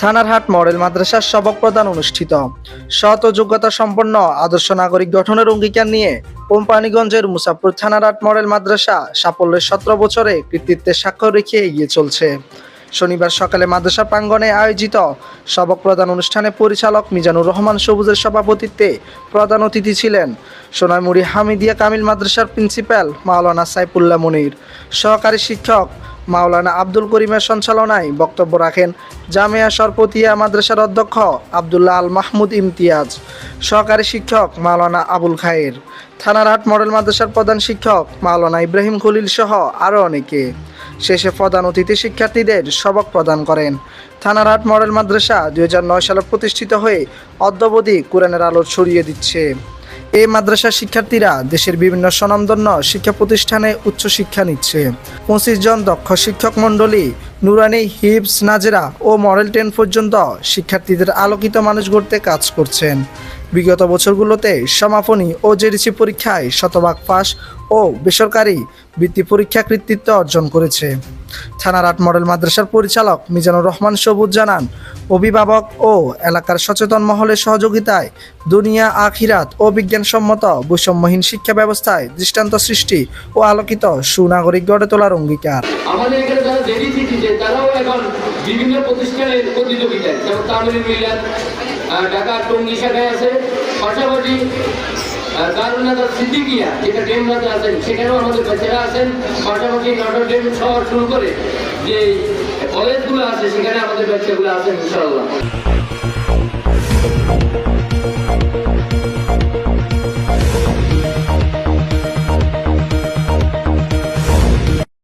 Thanarhat model মাদ্রাসার সবক প্রদান অনুষ্ঠিত। সৎ ও যোগ্যতা সম্পন্ন আদর্শ নাগরিক গঠনের অঙ্গীকার নিয়ে কোম্পানিগঞ্জের মুসাফর থানারহাট মডেল মাদ্রাসা সাফল্যের সতেরো বছরে কৃতিত্বের স্বাক্ষর রেখে এগিয়ে চলছে। শনিবার সকালে মাদ্রাসা প্রাঙ্গণে আয়োজিত সবক প্রদান অনুষ্ঠানে পরিচালক মিজানুর রহমান সবুজের সভাপতিত্বে প্রধান অতিথি ছিলেন সোনাইমুড়ি হামিদিয়া কামিল মাদ্রাসার প্রিন্সিপাল মাওলানা সাইফুল্লাহ মনির। সহকারী শিক্ষক মাওলানা আব্দুল করিমের সঞ্চালনায় বক্তব্য রাখেন জামিয়া সরপতিয়া মাদ্রাসার অধ্যক্ষ আবদুল্লাহ আল মাহমুদ ইমতিয়াজ, সহকারী শিক্ষক মাওলানা আবুল খায়ের থানারহাট মডেল মাদ্রাসার প্রধান শিক্ষক মাওলানা ইব্রাহিম খলিল সহ আরও অনেকে। শেষে প্রধান অতিথি শিক্ষার্থীদের সবক প্রদান করেন। থানারহাট মডেল মাদ্রাসা দুই হাজার নয় সালে প্রতিষ্ঠিত হয়ে অদ্যবধি কোরআনের আলো ছড়িয়ে দিচ্ছে। এই মাদ্রাসার শিক্ষার্থীরা দেশের বিভিন্ন স্বনামধন্য শিক্ষা প্রতিষ্ঠানে উচ্চশিক্ষা নিচ্ছে। পঁচিশ জন দক্ষ শিক্ষক মণ্ডলী, নুরানি হিপস নাজেরা ও মডেল টেন পর্যন্ত শিক্ষার্থীদের আলোকিত মানুষ গড়তে কাজ করছেন। বিগত বছরগুলোতে সমাপনী ও জেডিসি পরীক্ষায় শতভাগ পাস ও বেসরকারি বৃত্তি পরীক্ষা কৃতিত্ব অর্জন করেছে। থানারহাট মডেল মাদ্রাসার পরিচালক মিজানুর রহমান সবুজ জানান, অভিভাবক ও এলাকার সচেতন মহলের সহযোগিতায় দুনিয়া, আখিরাত ও বিজ্ঞানসম্মত বৈষম্যহীন শিক্ষা ব্যবস্থায় দৃষ্টান্ত সৃষ্টি ও আলোকিত সুনাগরিক গড়ে তোলার অঙ্গীকার। বিভিন্ন প্রতিষ্ঠানের প্রতিযোগিতায়, যেমন তামিল আহ, ঢাকা টঙ্গি শাখায় আছে পাশাপাশি দারুনাথা সিদ্দিকিয়া যেটা ডেমরাতে আছেন সেখানেও আমাদের বাচ্চারা আছেন। পাশাপাশি নটর ডেম শহর শুরু করে যে কলেজগুলো আছে সেখানে আমাদের বাচ্চাগুলো আছেন ইনশাআল্লাহ।